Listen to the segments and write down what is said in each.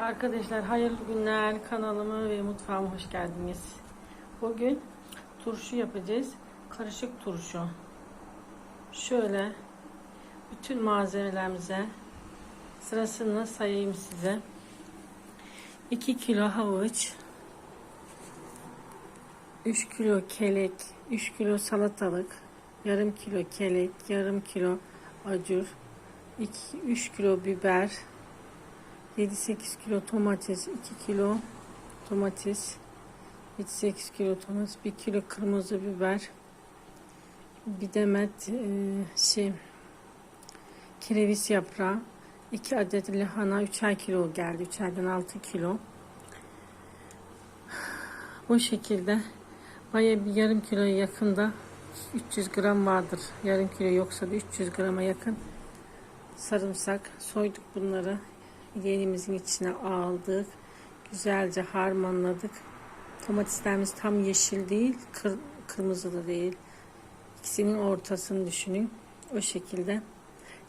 Arkadaşlar hayırlı günler kanalıma ve mutfağıma hoş geldiniz. Bugün turşu yapacağız. Karışık turşu. Şöyle bütün malzemelerimize sırasını sayayım size. 2 kilo havuç, 3 kilo kelek, 3 kilo salatalık, yarım kilo kelek, yarım kilo acur, 2 3 kilo biber, 7-8 kilo domates, 2 kilo domates, 7-8 kilo domates, 1 kilo kırmızı biber, bir demet e, şey kereviz yaprağı, 2 adet lahana 3'er kilo geldi. 3'erden 6 kilo. Bu şekilde baya bir yarım kiloya yakında 300 gram vardır. Yarım kilo yoksa da 300 grama yakın sarımsak soyduk bunları yeğenimizin içine aldık. Güzelce harmanladık. Domateslerimiz tam yeşil değil kır, kırmızı da değil. İkisinin ortasını düşünün. O şekilde.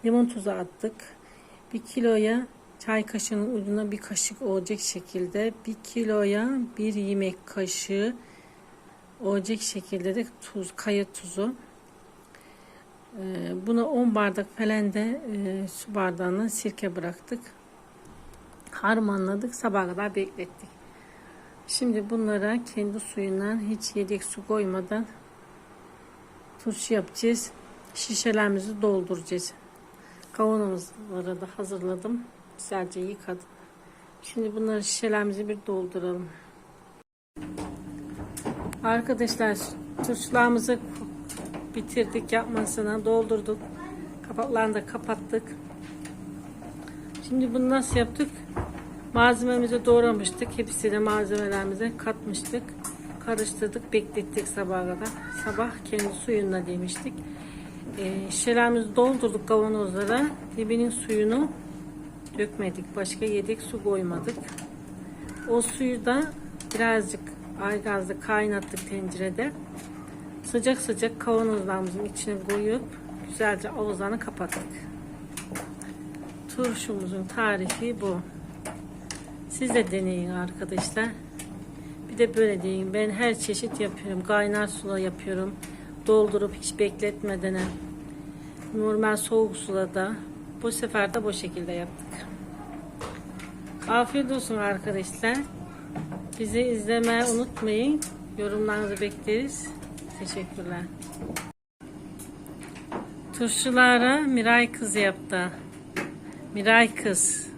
Limon tuzu attık. Bir kiloya çay kaşığının ucuna bir kaşık olacak şekilde bir kiloya bir yemek kaşığı olacak şekilde de tuz kaya tuzu. Ee, Buna 10 bardak falan da e, su bardağına sirke bıraktık. Harmanladık. Sabaha kadar beklettik. Şimdi bunlara kendi suyundan hiç yedek su koymadan turşu yapacağız. Şişelerimizi dolduracağız. Kavanozları da hazırladım. Güzelce yıkadım. Şimdi bunları şişelerimizi bir dolduralım. Arkadaşlar turşularımızı bitirdik yapmasına doldurduk kapaklarını da kapattık şimdi bunu nasıl yaptık malzememizi doğramıştık. Hepsini malzemelerimize katmıştık. Karıştırdık beklettik sabaha kadar. Sabah kendi suyuna demiştik. E, şişelerimizi doldurduk kavanozlara. Dibinin suyunu dökmedik başka yedek su koymadık. O suyu da birazcık aygazda kaynattık tencerede. Sıcak sıcak kavanozlarımızın içine koyup güzelce ağızlarını kapattık. Turşumuzun tarifi bu. Siz de deneyin arkadaşlar. Bir de böyle deyin. Ben her çeşit yapıyorum. Kaynar sula yapıyorum. Doldurup hiç bekletmeden normal soğuk sulada bu sefer de bu şekilde yaptık. Afiyet olsun arkadaşlar. Bizi izlemeyi unutmayın. Yorumlarınızı bekleriz. Teşekkürler. Turşulara Miray kız yaptı. Miray kız.